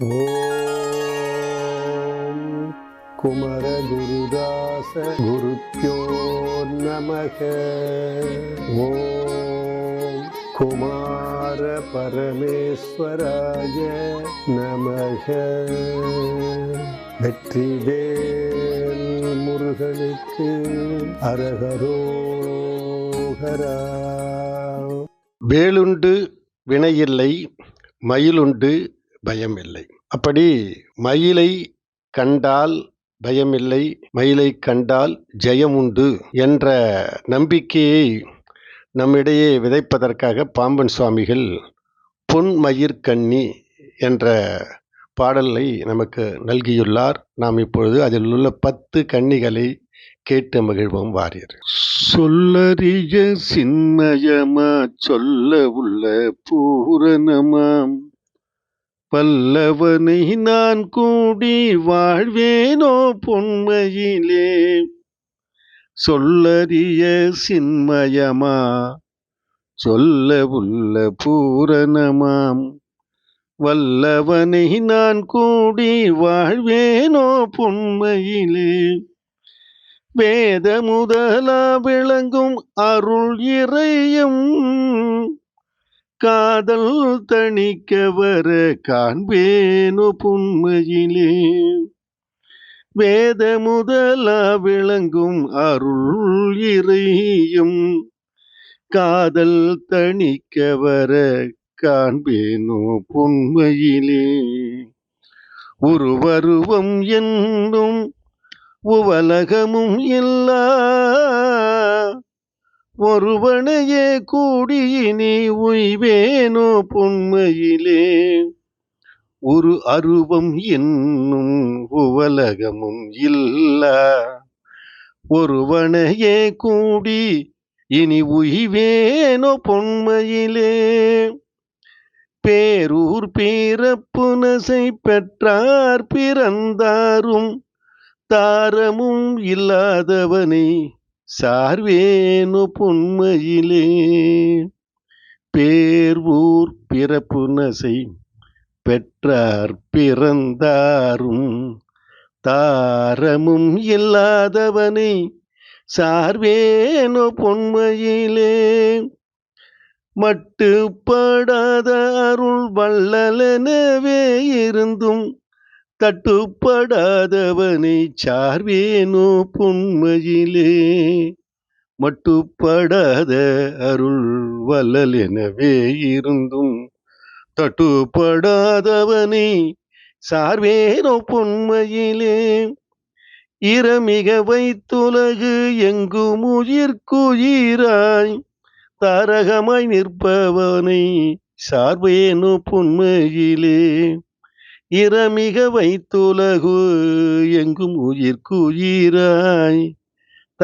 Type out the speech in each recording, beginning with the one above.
ஓம் குமரகுருதாச குருப்பியோ நமக. ஓம் குமார பரமேஸ்வராய நமக. வெற்றிவேல் முருகனுக்கு அரகரோகரா. வேலுண்டு வினையில்லை மயிலுண்டு பயமில்லை. அப்படி மயிலை கண்டால் பயமில்லை மயிலை கண்டால் ஜெயம் உண்டு என்ற நம்பிக்கையை நம்மிடையே விதைப்பதற்காக பாம்பன் சுவாமிகள் பொன் பொன்மயிர்கண்ணி என்ற பாடலை நமக்கு நல்கியுள்ளார். நாம் இப்பொழுது அதில் உள்ள பத்து கன்னிகளை கேட்டு மகிழ்வோம் வாரியர். சொல்லறிய சின்னயமா சொல்ல உள்ள பூரணமாம். பல்லவனை நான் கூடி வாழ்வேனோ பொன்மையிலே? சொல்லறிய சின்மயமா? சொல்ல உள்ள பூரணமாம். வல்லவனை நான் கூடி வாழ்வேனோ பொன்மையிலே? வேத முதலா விளங்கும் அருள் இறையும். காதல் தணிக்க வர காண்பேனு புண்மையிலே வேத முதலா விளங்கும் அருள் இறையும். காதல் தணிக்க வர காண்பேனோ புண்மையிலே உருவருவம் என்னும் உவலகமும் இல்லா. ஒருவனையே கூடியினி உய்வேனோ பொன்மையிலே. ஒரு அருவம் என்னும் உவலகமும் இல்லா. ஒருவனையே கூடி இனி உய்வேனோ பொன்மையிலே. பேரூர் பிறப்புனசை பெற்றார் பிறந்தாரும் தாரமும் இல்லாதவனை சார்வேனு பொன்மையிலே பேர்வூர் பிறப்புனசை பெற்றார் பிறந்தாரும். தாரமும் இல்லாதவனை சார்வேனோ பொன்மையிலே மட்டுப்படாத அருள் வள்ளலனவே இருந்தும் தட்டுப்படாதவனை சார்வேனோ பொன்மையிலே மட்டுப்படாத அருள் வல்லல் எனவே இருந்தும் தட்டுப்படாதவனை சார்வேனோ பொன்மையிலே இரமிக வைத்துலகு எங்கும் உயிர்க்குயிராய் தாரகமாய் நிற்பவனை சார்வேனோ பொன்மையிலே இரமிக வைத்துலகு எங்கும் உயிர்க்குயிராய்.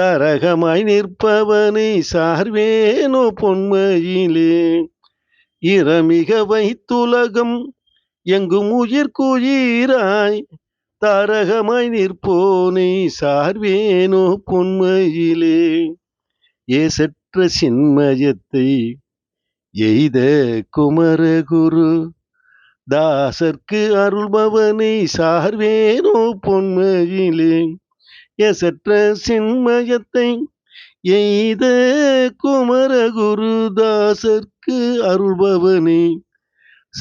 தரகமாய் நிற்பவனை சார்வேனோ பொன்மையிலே. இரமிக வைத்துலகம் எங்கும் உயிர்க்குயிராய். தரகமாய் நிற்போனை சார்வேனோ பொன்மையிலே. ஏசற்ற சின்மயத்தை எய்த குமரகுரு தாசர்க்கு அருள்பவனை சார்வேனோ பொன்மையிலே. எசற்ற சின்மயத்தை எய்த குமரகுரு தாசர்க்கு அருள்பவனை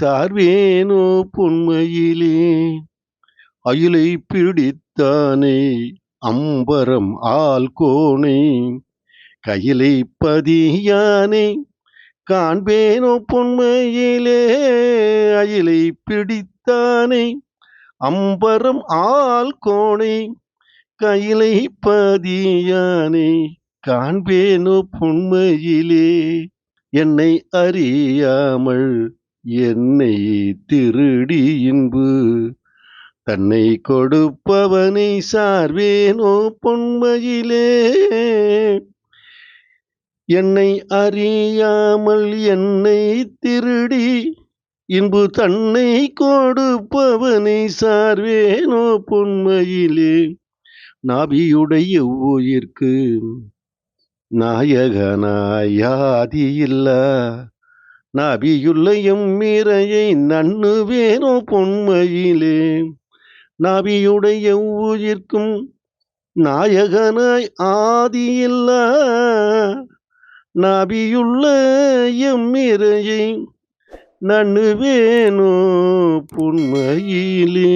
சார்வேனோ பொன்மையிலே. அயிலை பிடித்தானே அம்பரம் ஆள் கையிலை பதியானே காண்பேனோ பொன்மையிலே அயிலை பிடித்தானே அம்பரம் ஆள் கோணை கையிலை பதியானே காண்பேனோ பொன்மையிலே என்னை அறியாமல் என்னை திருடி இன்பு தன்னை கொடுப்பவனை சார்வேனோ பொன்மையிலே என்னை அறியாமல் என்னை திருடி இன்பு தன்னை கொடுப்பவனை சார்வேனோ பொன்மையிலே. நாபியுடைய உயிர்க்கு நாயகனாயாதியில்லா நபியுள்ள எம்மிரையை நண்ணுவேனோ பொன்மையிலே. நாபியுடைய உயிர்க்கும் நாயகனாய் ஆதியில்லா நபியுள்ள எம்மிரையை நண்ணுவேனோ பொன்மையிலே.